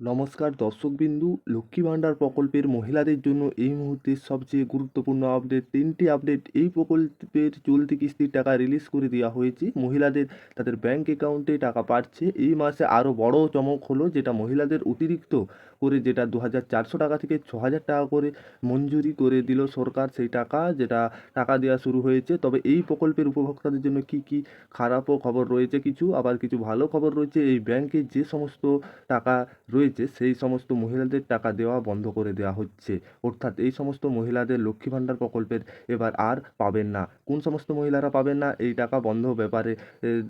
নমস্কার দর্শকবিন্দু, লক্ষ্মী ভাণ্ডার প্রকল্পের মহিলাদের জন্য এই মুহূর্তের সবচেয়ে গুরুত্বপূর্ণ আপডেট তিনটি আপডেট এই প্রকল্পের চলতি কিস্তির টাকা রিলিজ করে দেওয়া হয়েছে। মহিলাদের তাদের ব্যাংক অ্যাকাউন্টে টাকা পাচ্ছে। এই মাসে আরও বড় চমক হলো যেটা মহিলাদের অতিরিক্ত করে যেটা দু হাজার চারশো টাকা থেকে ছ টাকা করে মঞ্জুরি করে দিল সরকার সেই টাকা যেটা টাকা দেওয়া শুরু হয়েছে। তবে এই প্রকল্পের উপভোক্তাদের জন্য কি কি খারাপও খবর রয়েছে কিছু, আবার কিছু ভালো খবর রয়েছে। এই ব্যাংকে যে সমস্ত টাকা রয়েছে সেই সমস্ত মহিলাদের টাকা দেওয়া বন্ধ করে দেওয়া হচ্ছে। অর্থাৎ এই সমস্ত মহিলাদের লক্ষ্মী ভাণ্ডার প্রকল্পের এবার আর পাবেন না। কোন সমস্ত মহিলারা পাবেন না, এই টাকা বন্ধ ব্যাপারে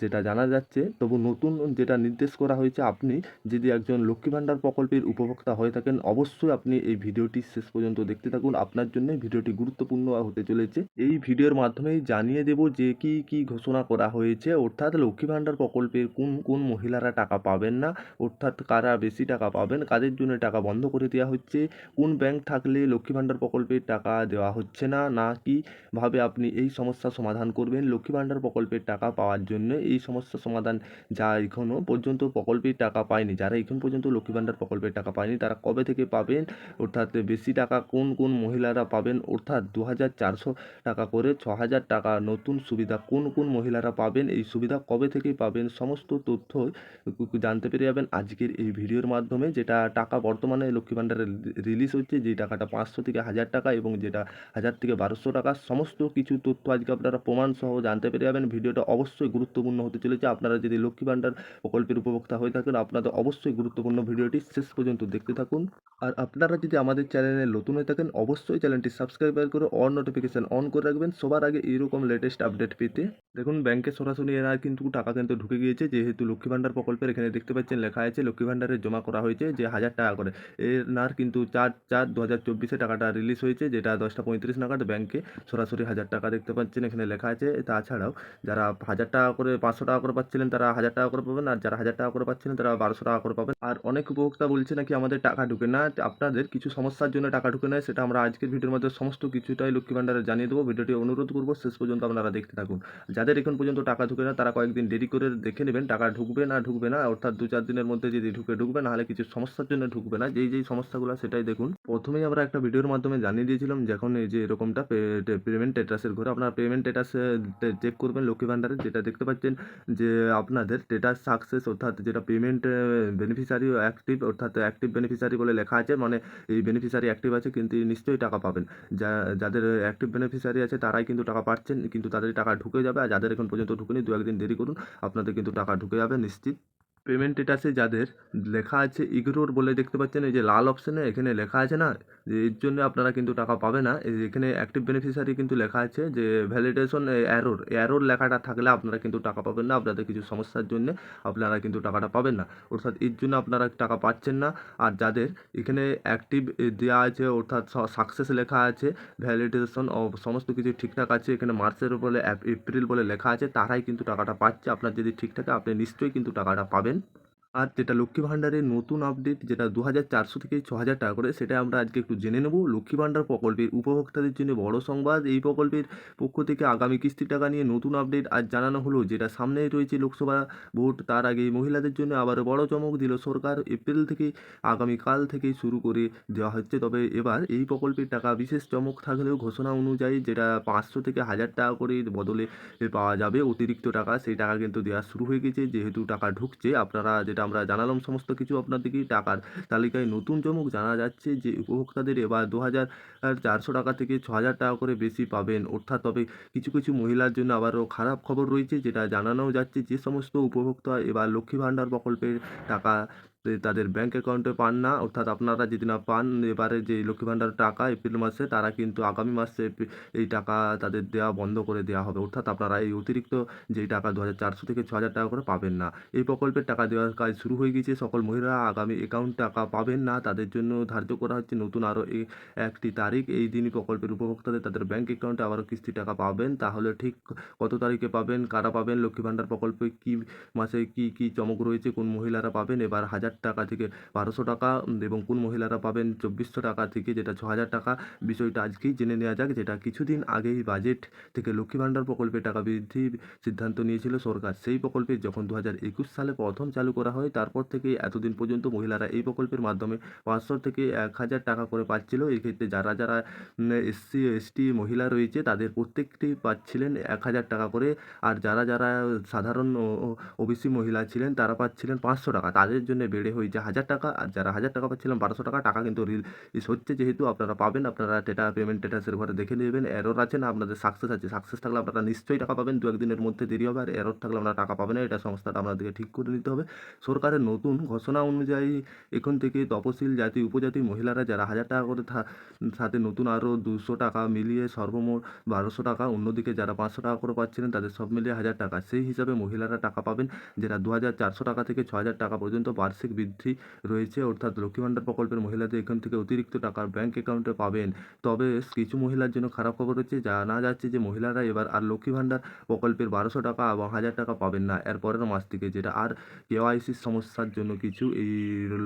যেটা জানা যাচ্ছে, তবু নতুন যেটা নির্দেশ করা হয়েছে, আপনি যদি একজন লক্ষ্মী ভাণ্ডার প্রকল্পের উপভোক্তা হয়ে থাকেন, অবশ্যই আপনি এই ভিডিওটি শেষ পর্যন্ত দেখতে থাকুন। আপনার জন্য ভিডিওটি গুরুত্বপূর্ণ হতে চলেছে। এই ভিডিওর মাধ্যমেই জানিয়ে দেব যে কি কি ঘোষণা করা হয়েছে। অর্থাৎ লক্ষ্মী ভাণ্ডার প্রকল্পের কোন কোন মহিলারা টাকা পাবেন না? অর্থাৎ কারা বেশি টাকা পাবেন। কাদের জন্য টাকা বন্ধ করে দেওয়া হচ্ছে। কোন ব্যাংক থাকলে লক্ষ্মী ভাণ্ডার প্রকল্পের টাকা দেওয়া হচ্ছে না না কীভাবে আপনি এই সমস্যার সমাধান করবেন? লক্ষ্মী ভাণ্ডার প্রকল্পের টাকা পাওয়ার জন্য এই সমস্যার সমাধান যা এখনও পর্যন্ত প্রকল্পের টাকা পায়নি। যারা এখন পর্যন্ত লক্ষ্মী ভাণ্ডার প্রকল্পের টাকা পায়নি, তারা কবে থেকে পাবেন? অর্থাৎ বেশি টাকা কোন কোন মহিলারা পাবেন? অর্থাৎ দু হাজার চারশো টাকা করে ছ হাজার টাকা নতুন সুবিধা কোন কোন মহিলারা পাবেন? এই সুবিধা কবে থেকে পাবেন? সমস্ত তথ্য জানতে পেরে যাবেন। আজকের এই ভিডিওর মাধ্যমে। যেটা টাকা বর্তমানে লক্ষ্মী ভাণ্ডারে রিলিজ হচ্ছে যে টাকাটা পাঁচশো থেকে হাজার টাকা এবং যেটা হাজার থেকে বারোশো টাকা, সমস্ত কিছু তথ্য আজকে আপনারা প্রমাণ সহ জানতে পেরে যাবেন। ভিডিওটা অবশ্যই গুরুত্বপূর্ণ হতে চলেছে। আপনারা যদি লক্ষ্মী ভাণ্ডার প্রকল্পের উপভোক্তা হয়ে থাকেন, আপনাদের অবশ্যই গুরুত্বপূর্ণ ভিডিওটি শেষ পর্যন্ত দেখতে থাকুন। আর আপনারা যদি আমাদের চ্যানেলে নতুন হয়ে থাকেন, অবশ্যই চ্যানেলটি সাবস্ক্রাইব করে অন নোটিফিকেশান অন করে রাখবেন। সবার আগে এইরকম লেটেস্ট আপডেট পেতে। দেখুন ব্যাংকে সরাসরি এরা কিন্তু টাকা কিন্তু ঢুকে গিয়েছে। যেহেতু লক্ষ্মী ভাণ্ডার প্রকল্পের এখানে দেখতে পাচ্ছেন, লেখা আছে, লক্ষ্মী ভাণ্ডারে জমা করা হয়েছে। যে হাজার টাকা করে। এনার কিন্তু চার চার দু হাজার চব্বিশে টাকাটা রিলিজ হয়েছে, যেটা দশটা পঁয়ত্রিশ নাগাদ ব্যাংকে সরাসরি হাজার টাকা দেখতে পাচ্ছেন, এখানে লেখা আছে। তাছাড়াও যারা হাজার টাকা করে, পাঁচশো টাকা করে পাচ্ছিলেন, তারা হাজার টাকা করে পাবেন, আর যারা হাজার টাকা করে পাচ্ছিলেন, তারা বারোশো টাকা করে পাবেন। আর অনেক উপভোক্তা বলছে নাকি আমাদের টাকা ঢুকে না আপনাদের কিছু সমস্যার জন্য টাকা ঢুকে নেয় সেটা আমরা আজকের ভিডিওর মধ্যে সমস্ত কিছুটাই লক্ষ্মী ভান্ডারে জানিয়ে দেবো। ভিডিওটি অনুরোধ করব, শেষ পর্যন্ত আপনারা দেখতে থাকুন। যাদের এখন পর্যন্ত টাকা ঢুকে না, তারা কয়েকদিন দেরি করে দেখে নেবেন, টাকা ঢুকবে না ঢুকবে না, অর্থাৎ দু চার দিনের মধ্যে যদি ঢুকে ঢুকবে, নাহলে কিছু সমস্যার জন্য ঢুকবে না। যেই যেই সমস্যাগুলো, সেটাই দেখুন। প্রথমেই আমরা একটা ভিডিওর মাধ্যমে জানিয়ে দিয়েছিলাম যখন এই যে এরকমটা পেমেন্ট স্ট্যাটাসের ঘরে আপনারা পেমেন্ট স্ট্যাটাস চেক করবেন লক্ষ্মী ভাণ্ডারে। যেটা দেখতে পাচ্ছেন যে আপনাদের স্ট্যাটাস সাকসেস অর্থাৎ যেটা পেমেন্ট বেনিফিশিয়ারি অ্যাক্টিভ অর্থাৎ অ্যাক্টিভ বেনিফিশিয়ারি বলে লেখা আছে মানে এই বেনিফিশিয়ারি অ্যাক্টিভ আছে কিন্তু নিশ্চয়ই টাকা পাবেন। যা, যাদের অ্যাক্টিভ বেনিফিশিয়ারি আছে তারাই কিন্তু টাকা পাচ্ছেন, কিন্তু তাদের টাকা ঢুকে যাবে, আর যাদের এখন পর্যন্ত ঢুকেনি দু একদিন দেরি করুন, আপনাদের কিন্তু টাকা ঢুকে যাবে নিশ্চিত। পেমেন্ট স্ট্যাটাসে যাদের লেখা আছে ইগনোর বলে দেখতে পাচ্ছেন, এই যে লাল অপশানে এখানে লেখা আছে না, যে এর জন্য আপনারা কিন্তু টাকা পাবে না এখানে অ্যাক্টিভ বেনিফিশিয়ারি কিন্তু লেখা আছে যে ভ্যালিডেশন অ্যারোর অ্যারোর লেখাটা থাকলে আপনারা কিন্তু টাকা পাবেন না, আপনাদের কিছু সমস্যার জন্য আপনারা কিন্তু টাকাটা পাবেন না, অর্থাৎ এর জন্য আপনারা টাকা পাচ্ছেন না, আর যাদের এখানে অ্যাক্টিভ দেওয়া আছে, অর্থাৎ সাকসেস লেখা আছে ভ্যালিডেশন সমস্ত কিছু ঠিকঠাক আছে, এখানে মার্চের বলে এপ্রিল বলে লেখা আছে, তারাই কিন্তু টাকাটা পাচ্ছে, আপনার যদি ঠিক থাকে, আপনি নিশ্চয়ই কিন্তু টাকাটা পাবেন। করবেন আর যেটা লক্ষ্মী ভাণ্ডারের নতুন আপডেট যেটা দু হাজার চারশো থেকে ছ হাজার টাকা করে, সেটা আমরা আজকে একটু জেনে নেব। লক্ষ্মী ভাণ্ডার প্রকল্পের উপভোক্তাদের জন্য বড় সংবাদ। এই প্রকল্পের পক্ষ থেকে আগামী কিস্তির টাকা নিয়ে নতুন আপডেট আজ জানানো হলো, যেটা সামনেই রয়েছে লোকসভা ভোট। তার আগে মহিলাদের জন্য আবার বড় চমক দিল সরকার। এপ্রিল থেকে আগামীকাল থেকেই শুরু করে দেওয়া হচ্ছে। তবে এবার এই প্রকল্পের টাকা বিশেষ চমক থাকলেও ঘোষণা অনুযায়ী যেটা পাঁচশো থেকে হাজার টাকা করে বদলে পাওয়া যাবে অতিরিক্ত টাকা, সেই টাকা কিন্তু দেওয়া শুরু হয়ে গেছে। যেহেতু টাকা ঢুকছে, আপনারা যেটা আমরা জানালাম সমস্ত কিছু আপনাদেরকে টাকার তালিকায়। নতুন চমক জানা যাচ্ছে যে উপভোক্তাদের এবার দু হাজার চারশো টাকা থেকে ছ হাজার টাকা করে বেশি পাবেন। অর্থাৎ তবে কিছু কিছু মহিলার জন্য আবারও খারাপ খবর রয়েছে, যেটা জানানো যাচ্ছে যে সমস্ত উপভোক্তা এবার লক্ষ্মী ভাণ্ডার প্রকল্পের টাকা তাদের ব্যাঙ্ক অ্যাকাউন্টে পান না, অর্থাৎ আপনারা যদি না পান, এবারে যে লক্ষ্মী ভাণ্ডার টাকা এপ্রিল মাসে, তারা কিন্তু আগামী মাসে এই টাকা তাদের দেওয়া বন্ধ করে দেওয়া হবে। অর্থাৎ আপনারা এই অতিরিক্ত যেই টাকা দু হাজার চারশো থেকে ছ হাজার টাকা করে পাবেন না। এই প্রকল্পের টাকা দেওয়ার কাজ শুরু হয়ে গিয়েছে। সকল মহিলারা আগামী অ্যাকাউন্ট টাকা পাবেন না। তাদের জন্য ধার্য করা হচ্ছে নতুন আরও একটি তারিখ। এই দিনই প্রকল্পের উপভোক্তাদের তাদের ব্যাঙ্ক অ্যাকাউন্টে আবারও কিস্তি টাকা পাবেন। তাহলে ঠিক কত তারিখে পাবেন? কারা পাবেন? লক্ষ্মী ভাণ্ডার প্রকল্পে কী মাসে কি কি চমক রয়েছে? কোন মহিলারা পাবেন? এবার হাজার হাজার টাকা থেকে বারোশো টাকা এবং কোন মহিলারা পাবেন চব্বিশশো টাকা থেকে যেটা ছ হাজার টাকা। বিষয়টা আজকেই জেনে নেওয়া যাক, যেটা কিছুদিন আগেই বাজেট থেকে লক্ষ্মী ভাণ্ডার প্রকল্পে টাকা বৃদ্ধির সিদ্ধান্ত নিয়েছিল সরকার। সেই প্রকল্পে যখন দু হাজার একুশ সালে প্রথম চালু করা হয়, তারপর থেকে এতদিন পর্যন্ত মহিলারা এই প্রকল্পের মাধ্যমে পাঁচশো থেকে এক হাজার টাকা করে পাচ্ছিল। এই ক্ষেত্রে যারা যারা এসসি, এসটি মহিলা রয়েছে, তাদের প্রত্যেকটি পাচ্ছিলেন এক হাজার টাকা করে। আর যারা যারা সাধারণ ওবিসি মহিলা ছিলেন, তারা পাচ্ছিলেন পাঁচশো টাকা। তাদের জন্য বেড়ে হয়েছে হাজার টাকা, আর যারা হাজার টাকা পাচ্ছিলেন বারোশো টাকা টাকা কিন্তু রিলিজ হচ্ছে যেহেতু আপনারা পাবেন, আপনারা ডেটা পেমেন্ট স্ট্যাটাসের ঘরে দেখে নেবেন। এরর আছে না, আপনাদের সাকসেস আছে। সাকসেস থাকলে আপনারা নিশ্চয়ই টাকা পাবেন দু একদিনের মধ্যে দেরি হবে, আর এরর থাকলে আপনারা টাকা পাবেন না। এটা সংস্থাটা আপনাদেরকে ঠিক করে নিতে হবে। সরকারের নতুন ঘোষণা অনুযায়ী এখন থেকে তপশিল জাতি, উপজাতি মহিলারা যারা হাজার টাকা করে সাথে নতুন আরও দুশো টাকা মিলিয়ে সর্বমোট বারোশো টাকা, অন্যদিকে যারা পাঁচশো টাকা করে পাচ্ছিলেন, তাদের সব মিলিয়ে হাজার টাকা। সেই হিসাবে মহিলারা টাকা পাবেন, যেটা দু হাজার চারশো টাকা থেকে ছ হাজার টাকা পর্যন্ত বার্ষিক বৃদ্ধি রয়েছে, অর্থাৎ লক্ষ্মী ভাণ্ডার প্রকল্পের মহিলাদের এখান থেকে অতিরিক্ত টাকা ব্যাঙ্ক অ্যাকাউন্টে পাবেন। তবে কিছু মহিলার জন্য খারাপ খবর হচ্ছে জানা যাচ্ছে যে মহিলারা এবার আর লক্ষ্মী ভাণ্ডার প্রকল্পের বারোশো টাকা এবং হাজার টাকা পাবেন না। এর পরের মাস থেকে যেটা আর কেওয়াইসির সমস্যার জন্য কিছু এই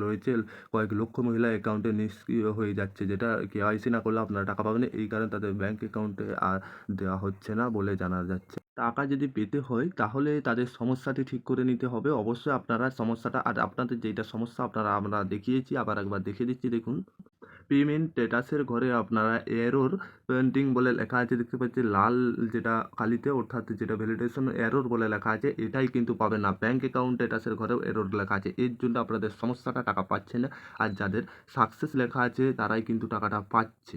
রয়েছে, কয়েক লক্ষ মহিলা অ্যাকাউন্টে নিষ্ক্রিয় হয়ে যাচ্ছে, যেটা কেওয়াইসি না করলে আপনারা টাকা পাবেন এই কারণে তাদের ব্যাঙ্ক অ্যাকাউন্টে আর দেওয়া হচ্ছে না বলে জানা যাচ্ছে। টাকা যদি পেতে হয়, তাহলে তাদের সমস্যাটি ঠিক করে নিতে হবে। অবশ্যই আপনারা সমস্যাটা, আর আপনাদের যেটা সমস্যা, আপনারা, আমরা দেখিয়েছি, আবার একবার দেখিয়ে দিচ্ছি, দেখুন। পেমেন্ট স্ট্যাটাসের ঘরে আপনারা এরর পেন্টিং বলে লেখা আছে, দেখতে পাচ্ছি, লাল যেটা কালিতে, অর্থাৎ যেটা ভ্যালিডেশন এরর বলে লেখা আছে, এটাই কিন্তু পাবেন না। ব্যাঙ্ক অ্যাকাউন্ট স্ট্যাটাসের ঘরেও এরর লেখা আছে। এর জন্য আপনাদের সমস্যাটা টাকা পাচ্ছে না, আর যাদের সাকসেস লেখা আছে, তারাই কিন্তু টাকাটা পাচ্ছে।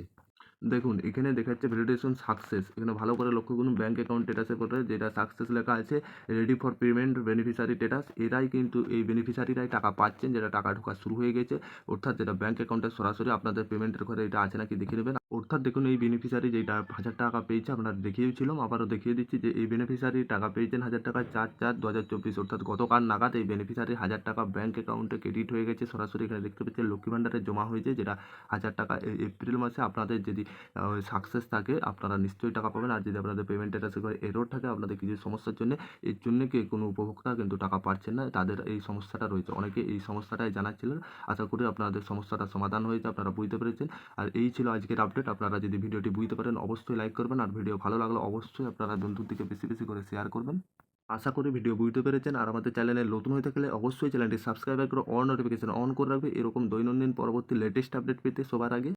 দেখুন, এখানে দেখাচ্ছে ভ্যালিডেশন সাকসেস এখানে ভালো করে লক্ষ্য করুন ব্যাঙ্ক অ্যাকাউন্ট স্ট্যাটাসের করে যেটা সাকসেস লেখা আছে ready for payment beneficiary status এরাই কিন্তু এই বেনিফিশিয়ারিরাই টাকা পাচ্ছেন, যেটা টাকা ঢোকা শুরু হয়ে গেছে। অর্থাৎ যেটা ব্যাঙ্ক অ্যাকাউন্টে সরাসরি আপনাদের পেমেন্টের ঘরে এটা আছে নাকি দেখে নেবেন। অর্থাৎ দেখুন, এই বেনিফিশিয়ারি যেটা হাজার টাকা পেয়েছে আপনারা দেখিয়েছিলাম, আবারও দেখিয়ে দিচ্ছি যে এই বেনিফিশিয়ারি টাকা পেয়েছেন হাজার টাকা, চার চার দু হাজার চব্বিশ। অর্থাৎ গতকাল নাগাদ এই বেনিফিশিয়ারি হাজার টাকা ব্যাঙ্ক অ্যাকাউন্টে ক্রেডিট হয়ে গেছে। সরাসরি এখানে দেখতে পাচ্ছেন লক্ষ্মী ভাণ্ডারে জমা হয়েছে, যেটা হাজার টাকা এপ্রিল মাসে আপনাদের যদি সাকসেস থাকে, আপনারা নিশ্চয়ই টাকা পাবেন। আর যদি আপনাদের পেমেন্ট স্ট্যাটাসে করে এরর থাকে আপনাদের কিছু সমস্যার জন্য, এর জন্য কি কোনো উপভোক্তা কিন্তু টাকা পাচ্ছেন না, তাদের এই সমস্যাটা রয়েছে। অনেকে এই সমস্যাটাই জানাচ্ছিলেন। আশা করি আপনাদের সমস্যাটা সমাধান হয়েছে, আপনারা বুঝতে পেরেছেন। আর এই ছিল আজকের আপডেট আপনারা যদি ভিডিওটি বুঝতে পারেন, অবশ্যই লাইক করবেন। আর ভিডিও ভালো লাগলে অবশ্যই আপনারা বন্ধুর দিকে বেশি বেশি করে শেয়ার করবেন। আশা করি ভিডিও বুঝতে পেরেছেন। আর আমাদের চ্যানেলে নতুন হয়ে থাকলে অবশ্যই চ্যানেলটি সাবস্ক্রাইব করে অন নোটিফিকেশন অন করে রাখবে। এরকম দৈনন্দিন পরবর্তী লেটেস্ট আপডেট পেতে সবার আগে।